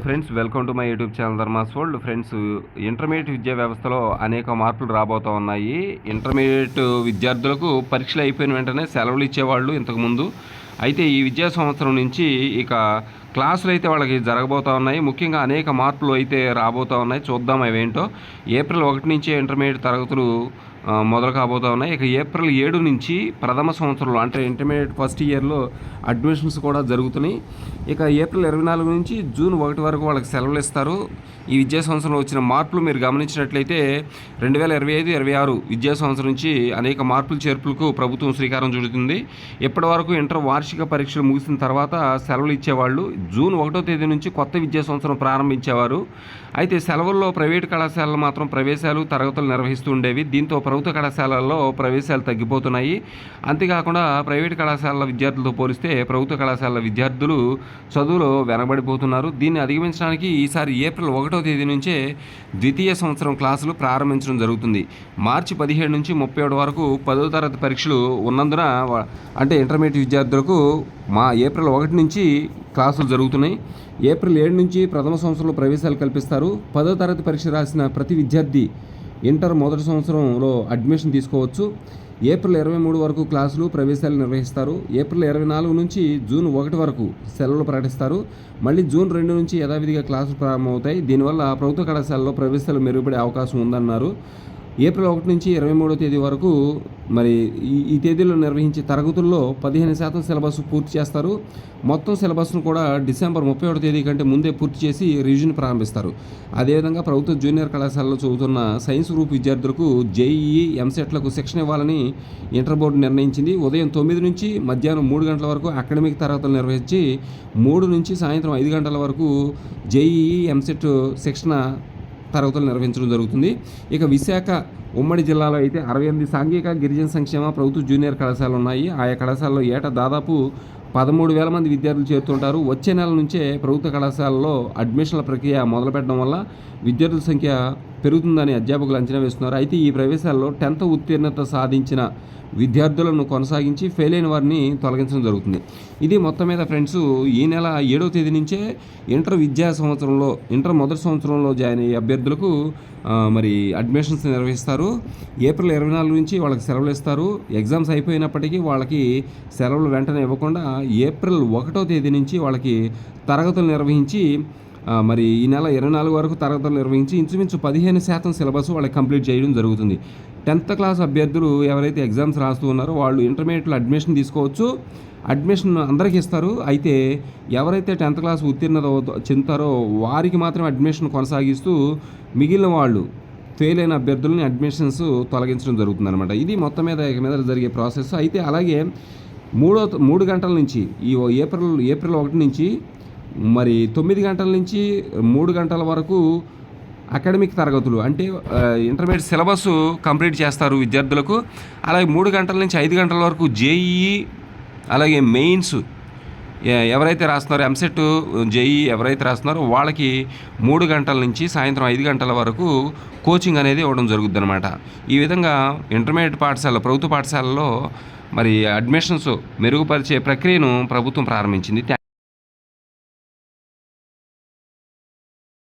Friends welcome to my YouTube channel Dharma's world friends intermediate విద్యా వ్యవస్థలో అనేక మార్పులు రాబోతూ ఉన్నాయి. ఇంటర్మీడియట్ విద్యార్థులకు పరీక్షలు అయిపోయిన వెంటనే సెలవులు ఇచ్చేవాళ్ళు ఇంతకుముందు. అయితే ఈ విద్యా సంవత్సరం నుంచి ఇక క్లాసులు అయితే వాళ్ళకి జరగబోతూ ఉన్నాయి. ముఖ్యంగా అనేక మార్పులు అయితే రాబోతూ ఉన్నాయి. చూద్దాం అవేంటో ఏప్రిల్ ఒకటి నుంచే ఇంటర్మీడియట్ తరగతులు మొదలు కాబోతూ ఉన్నాయి. ఇక ఏప్రిల్ ఏడు నుంచి ప్రథమ సంవత్సరంలో అంటే ఇంటర్మీడియట్ ఫస్ట్ ఇయర్లో అడ్మిషన్స్ కూడా జరుగుతున్నాయి. ఇక ఏప్రిల్ ఇరవై నాలుగు నుంచి జూన్ ఒకటి వరకు వాళ్ళకి సెలవులు ఇస్తారు. ఈ విద్యా సంవత్సరంలో వచ్చిన మార్పులు మీరు గమనించినట్లయితే రెండు వేల ఇరవై ఐదు ఇరవై ఆరు విద్యా సంవత్సరం నుంచి అనేక మార్పులు చేర్పులకు ప్రభుత్వం శ్రీకారం చుడుతుంది. ఇప్పటి వరకు ఇంటర్ వార్షిక పరీక్షలు ముగిసిన తర్వాత సెలవులు ఇచ్చేవాళ్ళు జూన్ ఒకటో తేదీ నుంచి కొత్త విద్యా సంవత్సరం ప్రారంభించేవారు. అయితే సెలవుల్లో ప్రైవేటు కళాశాలలు మాత్రం ప్రవేశాలు తరగతులు నిర్వహిస్తూ ఉండేవి. దీంతో ప్రభుత్వ కళాశాలల్లో ప్రవేశాలు తగ్గిపోతున్నాయి. అంతేకాకుండా ప్రైవేటు కళాశాలల విద్యార్థులతో పోలిస్తే ప్రభుత్వ కళాశాలల విద్యార్థులు చదువులో వెనబడిపోతున్నారు దీన్ని అధిగమించడానికి ఈసారి ఏప్రిల్ ఒకటో తేదీ నుంచే ద్వితీయ సంవత్సరం క్లాసులు ప్రారంభించడం జరుగుతుంది. మార్చి పదిహేడు నుంచి ముప్పై ఏడు వరకు పదో తరగతి పరీక్షలు ఉన్నందున అంటే ఇంటర్మీడియట్ విద్యార్థులకు మా ఏప్రిల్ ఒకటి నుంచి క్లాసులు జరుగుతున్నాయి. ఏప్రిల్ ఏడు నుంచి ప్రథమ సంవత్సరంలో ప్రవేశాలు కల్పిస్తారు. పదో తరగతి పరీక్ష రాసిన ప్రతి విద్యార్థి ఇంటర్ మొదటి సంవత్సరంలో అడ్మిషన్ తీసుకోవచ్చు. ఏప్రిల్ ఇరవై మూడు వరకు క్లాసులు ప్రవేశాలు నిర్వహిస్తారు. ఏప్రిల్ ఇరవై నాలుగు నుంచి జూన్ ఒకటి వరకు సెలవులు ప్రకటిస్తారు. మళ్ళీ జూన్ రెండు నుంచి యథావిధిగా క్లాసులు ప్రారంభమవుతాయి. దీనివల్ల ప్రభుత్వ కళాశాలలో ప్రవేశాలు మెరుగుపడే అవకాశం ఉందన్నారు. ఏప్రిల్ ఒకటి నుంచి ఇరవై మూడో తేదీ వరకు మరి ఈ ఈ తేదీలో నిర్వహించే తరగతుల్లో పదిహేను శాతం సిలబస్ పూర్తి చేస్తారు. మొత్తం సిలబస్ను కూడా డిసెంబర్ ముప్పై ఒకటో తేదీ కంటే ముందే పూర్తి చేసి రివిజన్ ప్రారంభిస్తారు. అదేవిధంగా ప్రభుత్వ జూనియర్ కళాశాలలో చదువుతున్న సైన్స్ గ్రూప్ విద్యార్థులకు జేఈఈ ఎంసెట్లకు శిక్షణ ఇవ్వాలని ఇంటర్ బోర్డు నిర్ణయించింది. ఉదయం తొమ్మిది నుంచి మధ్యాహ్నం మూడు గంటల వరకు అకాడమిక్ తరగతులు నిర్వహించి మూడు నుంచి సాయంత్రం ఐదు గంటల వరకు జేఈఈ ఎంసెట్ శిక్షణ తరగతులు నిర్వహించడం జరుగుతుంది. ఇక విశాఖ ఉమ్మడి జిల్లాలో అయితే అరవై ఎనిమిది సాంఘిక గిరిజన సంక్షేమ ప్రభుత్వ జూనియర్ కళాశాలలు ఉన్నాయి ఆయా కళాశాలలో ఏటా దాదాపు పదమూడు వేల మంది విద్యార్థులు చేరుతుంటారు. వచ్చే నెల నుంచే ప్రభుత్వ కళాశాలలో అడ్మిషన్ల ప్రక్రియ మొదలుపెట్టడం వల్ల విద్యార్థుల సంఖ్య పెరుగుతుందని అధ్యాపకులు అంచనా వేస్తున్నారు. అయితే ఈ ప్రవేశాల్లో టెన్త్ ఉత్తీర్ణత సాధించిన విద్యార్థులను కొనసాగించి ఫెయిల్ అయిన వారిని తొలగించడం జరుగుతుంది. ఇది మొత్తం మీద ఫ్రెండ్స్ ఈ నెల ఏడవ తేదీ నుంచే ఇంటర్ విద్యా సంవత్సరంలో ఇంటర్ మొదటి సంవత్సరంలో జాయిన్ అయ్యే అభ్యర్థులకు మరి అడ్మిషన్స్ నిర్వహిస్తారు. ఏప్రిల్ ఇరవై నాలుగు నుంచి వాళ్ళకి సెలవులు ఇస్తారు. ఎగ్జామ్స్ అయిపోయినప్పటికీ వాళ్ళకి సెలవులు వెంటనే ఇవ్వకుండా ఏప్రిల్ ఒకటో తేదీ నుంచి వాళ్ళకి తరగతులు నిర్వహించి మరి ఈ నెల ఇరవై నాలుగు వరకు తరగతులు నిర్వహించి ఇంచుమించు పదిహేను శాతం సిలబస్ వాళ్ళకి కంప్లీట్ చేయడం జరుగుతుంది. టెన్త్ క్లాస్ అభ్యర్థులు ఎవరైతే ఎగ్జామ్స్ రాస్తూ ఉన్నారో వాళ్ళు ఇంటర్మీడియట్లో అడ్మిషన్ తీసుకోవచ్చు. అడ్మిషన్ అందరికీ ఇస్తారు. అయితే ఎవరైతే టెన్త్ క్లాస్ ఉత్తీర్ణత చెందుతారో వారికి మాత్రం అడ్మిషన్ కొనసాగిస్తూ మిగిలిన వాళ్ళు ఫెయిల్ అయిన అభ్యర్థులని అడ్మిషన్స్ తొలగించడం జరుగుతుంది అనమాట ఇది మొత్తం మీద మీద జరిగే ప్రాసెస్. అయితే అలాగే మూడో మూడు గంటల నుంచి ఈ ఏప్రిల్ ఏప్రిల్ ఒకటి నుంచి మరి తొమ్మిది గంటల నుంచి మూడు గంటల వరకు అకాడమిక్ తరగతులు అంటే ఇంటర్మీడియట్ సిలబస్ కంప్లీట్ చేస్తారు విద్యార్థులకు. అలాగే మూడు గంటల నుంచి ఐదు గంటల వరకు జేఈఈ అలాగే మెయిన్స్ ఎవరైతే రాస్తున్నారో ఎంసెట్ జేఈ ఎవరైతే రాస్తున్నారో వాళ్ళకి మూడు గంటల నుంచి సాయంత్రం ఐదు గంటల వరకు కోచింగ్ అనేది ఇవ్వడం జరుగుద్ది అనమాట ఈ విధంగా ఇంటర్మీడియట్ పాఠశాల ప్రభుత్వ పాఠశాలలో మరి అడ్మిషన్స్ మెరుగుపరిచే ప్రక్రియను ప్రభుత్వం ప్రారంభించింది.